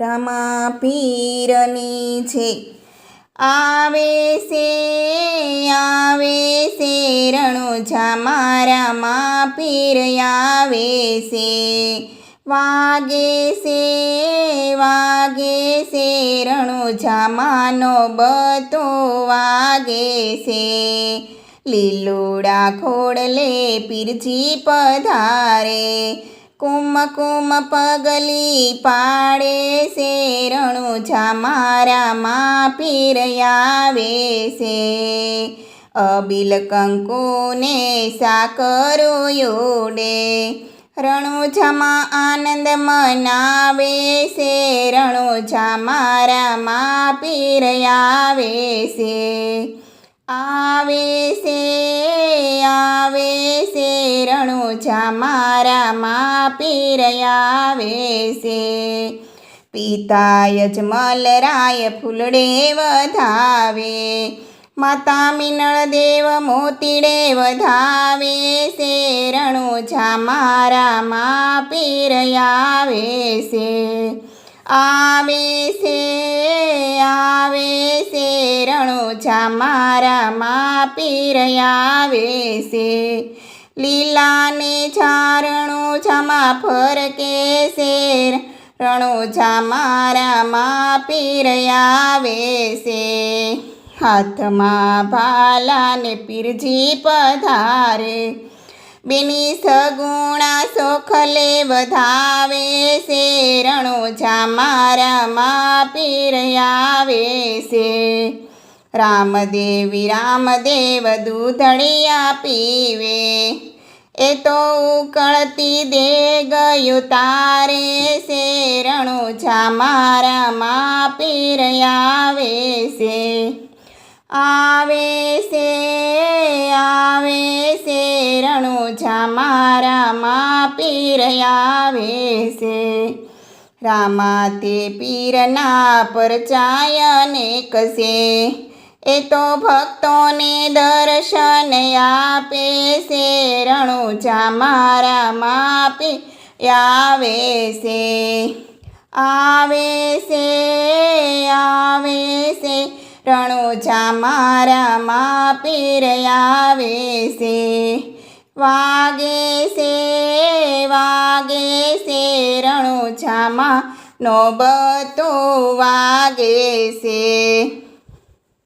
રામા પીરની છે. આવે છે આવે છે રણુજા મારા મા પીર આવે છે વાગે છે વાગે છે રણુજા માનો બતો વાગે છે લીલોડા ખોડલે પીરજી પધારે કુમ કુમ પગલી પાડે છે, રણુજા મારામાં આવે છે. અબિલ કંકુને સાકરો યોડે રણુજામાં આનંદ મનાવે છે, રણુજા મારા મા પીર આવે છે આવે છે. આવે છે રણુજા મારા મા પીર આવે છે. પિતા યજમલ રાય ફૂલડે વધાવે. માતા મિનળ દેવ મોતીડે વધાવે છે. રણુજા મારા મા પીર છે. આવે છે આવે છે. રણુજા મારા મા પીર આવે છે. લીલાને ઝારણું જામાં ફરકે શેર. રણુજા મારામાં મા પીર આવે છે. હાથમાં ભાલાને પીરજી પધારે. બેની સગુણા સોખલે વધાવે છે. રણુજા મારામાં મા પીર આવે છે. રામદેવી રામદેવ દૂધળિયા પીવે એ તો ઉકળતી દે ગયું તારે શેરણું રણુજા મારા મા પીર આવે છે આવે છે આવે શેરણું રણુજા મારા મા પીર આવે છે. રામા તે પીરના પરચાયને કસે એ તો ભક્તોને દર્શન આપે છે, રણુજા મારા માપે આવે છે. આવે છે આવે છે, રણુજા મારા માપીર આવે છે. વાગે છે વાગે છે રણુજામાં નોબતો વાગે છે.